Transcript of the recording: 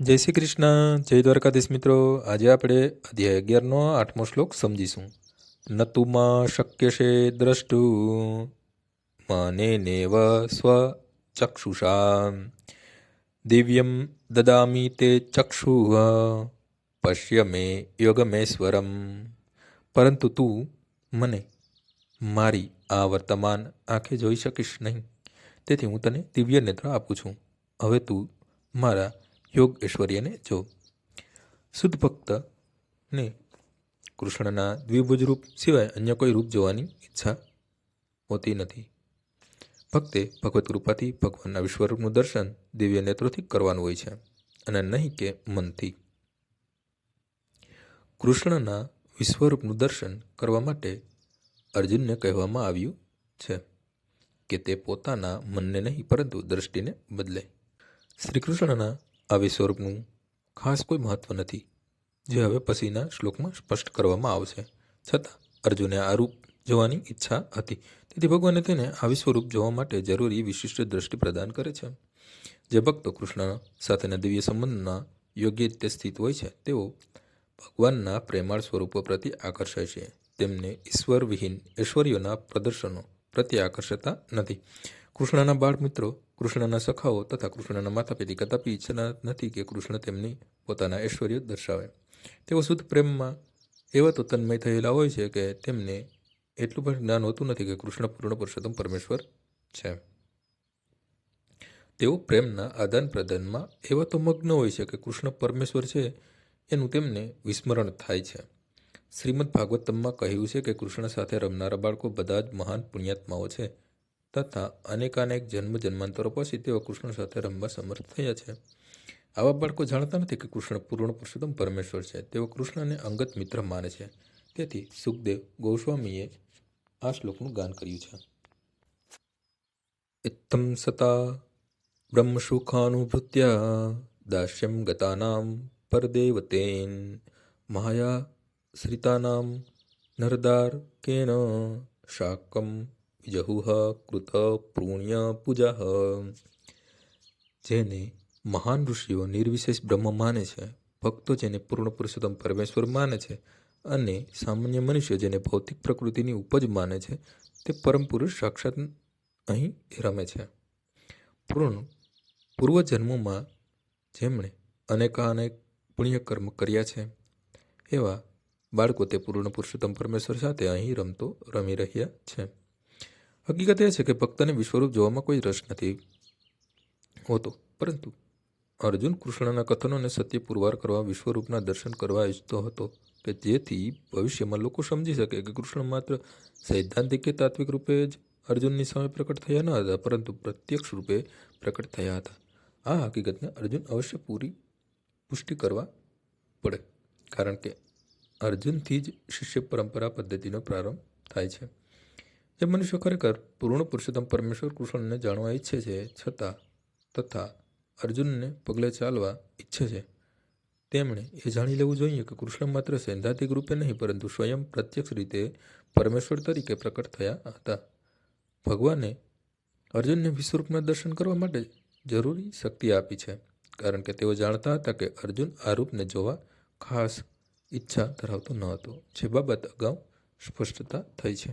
જય શ્રી કૃષ્ણ, જય દ્વારકાધીશ મિત્રો. આજે આપણે અધ્યાય અગિયારનો આઠમો શ્લોક સમજીશું. નતુમાં શક્ય છે દ્રષ્ટુ, મને નેવ સ્વ ચક્ષુષા દિવ્યમ દદામી તે ચક્ષુ, પશ્ય મે યોગમેશ્વરમ. પરંતુ તું મને મારી આ વર્તમાન આંખે જોઈ શકીશ નહીં. તેથી હું તને દિવ્ય નેત્ર આપું છું. હવે તું મારા યોગ ઐશ્વર્યને જો શુદ્ધ ભક્તને કૃષ્ણના દ્વિભુજ રૂપ સિવાય અન્ય કોઈ રૂપ જોવાની ઈચ્છા હોતી નથી. ભક્તે ભગવત કૃપાથી ભગવાનના વિશ્વરૂપનું દર્શન દિવ્ય નેત્રોથી કરવાનું હોય છે અને નહીં કે મનથી. કૃષ્ણના વિશ્વરૂપનું દર્શન કરવા માટે અર્જુનને કહેવામાં આવ્યું છે કે તે પોતાના મનને નહીં, પરંતુ દ્રષ્ટિને બદલે. શ્રી કૃષ્ણના આ સ્વરૂપનું ખાસ કોઈ મહત્વ નથી, જે હવે પછીના શ્લોકમાં સ્પષ્ટ કરવામાં આવશે. છતાં અર્જુને આ રૂપ જોવાની ઈચ્છા હતી. તેથી ભગવાને તેને આવી સ્વરૂપ જોવા માટે જરૂરી વિશિષ્ટ દ્રષ્ટિ પ્રદાન કરે છે. જે ભક્તો કૃષ્ણ સાથેના દિવ્ય સંબંધના યોગ્ય રીતે સ્થિત હોય છે, તેઓ ભગવાનના પ્રેમાળ સ્વરૂપો પ્રત્યે આકર્ષાય છે. તેમને ઈશ્વરવિહીન ઐશ્વર્યોના પ્રદર્શનો પ્રત્યે આકર્ષતા નથી. કૃષ્ણના બાળ મિત્રો, કૃષ્ણના સખાઓ તથા કૃષ્ણના માતા પિતા કદાપી ઈચ્છના નથી કે કૃષ્ણ તેમની પોતાના ઐશ્વર્ય દર્શાવે. તેઓ શુદ્ધ પ્રેમમાં એવા તો તન્મય થયેલા હોય છે કે તેમને એટલું પણ જ્ઞાન હોતું નથી કે કૃષ્ણ પૂર્ણ પુરુષોત્તમ પરમેશ્વર છે. તેઓ પ્રેમના આદાન પ્રદાનમાં એવા તો મગ્ન હોય છે કે કૃષ્ણ પરમેશ્વર છે એનું તેમને વિસ્મરણ થાય છે. શ્રીમદ ભાગવતમમાં કહ્યું છે કે કૃષ્ણ સાથે રમનારા બાળકો બધા જ મહાન પુણ્યાત્માઓ છે. તથા અનેકાનેક જન્મ જન્માંતરો પછી તેઓ કૃષ્ણ સાથે રમવા સમર્થ થયા છે. આવા બાળકો જાણતા નથી કે કૃષ્ણ પૂર્ણ પુરુષોત્તમ પરમેશ્વર છે. તેઓ કૃષ્ણને અંગત મિત્ર માને છે. તેથી સુખદેવ ગોસ્વામીએ આ શ્લોકનું ગાન કર્યું છે. ઇત્થમ સતા બ્રહ્મસુખાનુભૂત્યા દાસ્યમ ગતાનામ પરદેવતેન માયા શ્રિતાનામ નરદાર કેન શાકમ વિજહુહ કૃત પૂર્ણ્ય પૂજા જેને મહાન ઋષિઓ નિર્વિશેષ બ્રહ્મ માને છે, ભક્તો જેને પૂર્ણ પુરુષોત્તમ પરમેશ્વર માને છે અને સામાન્ય મનુષ્ય જેને ભૌતિક પ્રકૃતિની ઉપજ માને છે, તે પરમ પુરુષ સાક્ષાત અહીં રમે છે. પૂર્ણ પૂર્વજન્મોમાં જેમણે અનેકાનેક પુણ્યકર્મ કર્યા છે, એવા બાળકો તે પૂર્ણ પુરુષોત્તમ પરમેશ્વર સાથે અહીં રમતો રમી રહ્યા છે. હકીકત એ છે કે ભક્તને વિશ્વરૂપ જોવામાં કોઈ રસ નથી હોતો. પરંતુ અર્જુન કૃષ્ણના કથનોને સત્ય પુરવાર કરવા, વિશ્વરૂપના દર્શન કરવા ઈચ્છતો હતો કે જેથી ભવિષ્યમાં લોકો સમજી શકે કે કૃષ્ણ માત્ર સૈદ્ધાંતિક કે તાત્વિક રૂપે જ અર્જુનની સામે પ્રકટ થયા ન હતા, પરંતુ પ્રત્યક્ષ રૂપે પ્રકટ થયા હતા. આ હકીકતને અર્જુન અવશ્ય પૂરી પુષ્ટિ કરવા પડે, કારણ કે અર્જુનથી જ શિષ્ય પરંપરા પદ્ધતિનો પ્રારંભ થાય છે. જે મનુષ્ય ખરેખર પૂર્ણ પુરુષોત્તમ પરમેશ્વર કૃષ્ણને જાણવા ઈચ્છે છે, છતાં તથા અર્જુનને પગલે ચાલવા ઈચ્છે છે, તેમણે એ જાણી લેવું જોઈએ કે કૃષ્ણ માત્ર સૈદ્ધાંતિક રૂપે નહીં, પરંતુ સ્વયં પ્રત્યક્ષ રીતે પરમેશ્વર તરીકે પ્રકટ થયા હતા. ભગવાને અર્જુનને વિશ્વરૂપના દર્શન કરવા માટે જરૂરી શક્તિ આપી છે, કારણ કે તેઓ જાણતા હતા કે અર્જુન આ રૂપને જોવા ખાસ ઈચ્છા ધરાવતો ન હતો, જે બાબત અગાઉ સ્પષ્ટતા થઈ છે.